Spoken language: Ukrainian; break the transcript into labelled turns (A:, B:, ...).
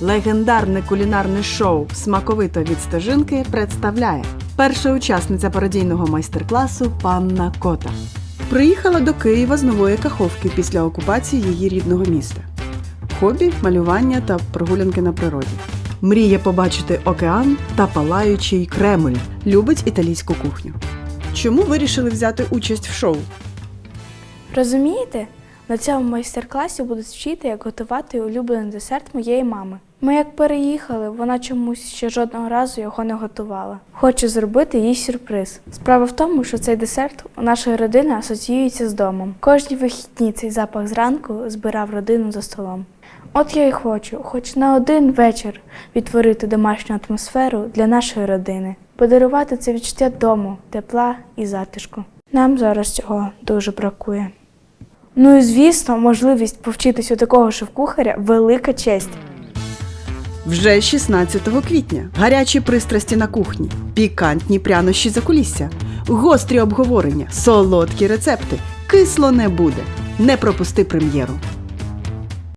A: Легендарне кулінарне шоу Смаковито від стежинки представляє перша учасниця пародійного майстер-класу Панна Кота. Приїхала до Києва з нової каховки після окупації її рідного міста. Хобі, малювання та прогулянки на природі. Мріє побачити океан та палаючий Кремль. Любить італійську кухню. Чому вирішили взяти участь в шоу?
B: Розумієте? На цьому майстер-класі будуть вчити, як готувати улюблений десерт моєї мами. Ми як переїхали, вона чомусь ще жодного разу його не готувала. Хочу зробити їй сюрприз. Справа в тому, що цей десерт у нашої родини асоціюється з домом. Кожні вихідні цей запах зранку збирав родину за столом. От я і хочу, хоч на один вечір відтворити домашню атмосферу для нашої родини, подарувати це відчуття дому, тепла і затишку. Нам зараз цього дуже бракує. Ну і звісно, можливість повчитись у такого шеф-кухаря велика честь.
A: Вже 16 квітня. Гарячі пристрасті на кухні, пікантні прянощі за кулісся, гострі обговорення, солодкі рецепти. Кисло не буде. Не пропусти прем'єру.